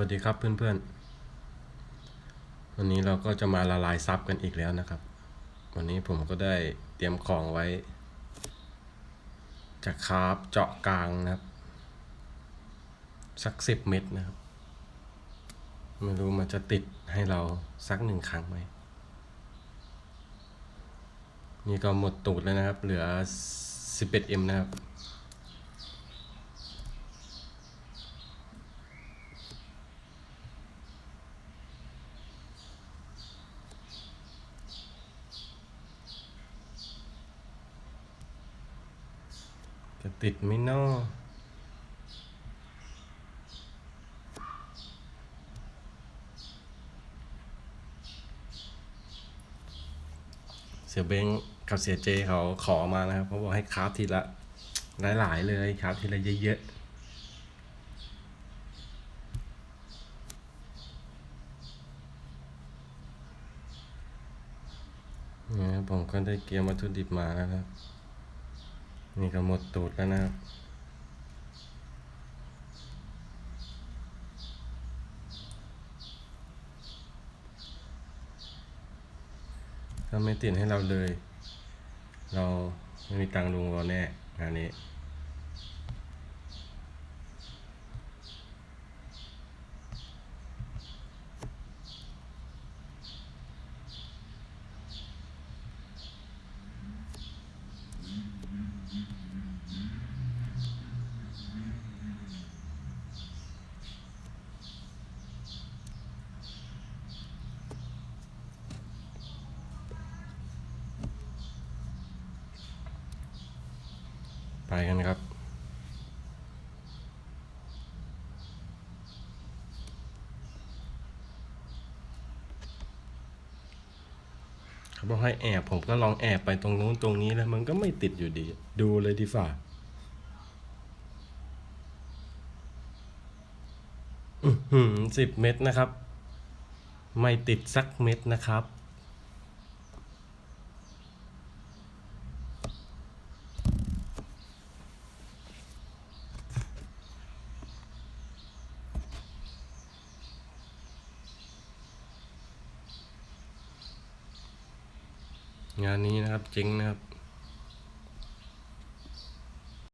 วัสดีครับเพื่อนๆ วันนี้เราก็จะมาละลายซับกันอีกแล้วนะครับ วันนี้ผมก็ได้เตรียมของไว้ จะคาร์บเจาะกลางนะครับ สักสิบเม็ดนะครับ ไม่รู้มันจะติดให้เราสักหนึ่งครั้งไหม นี่ก็หมดตูดแล้วนะครับ เหลือ 11M นะครับ จะติดไหม่นอเสียเบงกับเสียเจเขาขอมานะครับเขาบอกให้คราฟทีละหลาย ๆ เลยคราฟทีละเยอะๆนี่ยผมก็ได้เกียร์วัตถุดิบมาแล้วนะครับ นี่ก็หมดตูดแล้วนะครับถ้าไม่ติดให้เราเลย เราไม่มีตังค์ลุงเราแน่งานนี้ ไปกันครับ เขาบอกให้แอบผมก็ลองแอบไปตรงนู้นตรงนี้แล้วมันก็ไม่ติดอยู่ดี ดูเลยดีฝ่าสิบเม็ดนะครับ ไม่ติดสักเม็ดนะครับ งานนี้นะครับเจ๊งนะครับ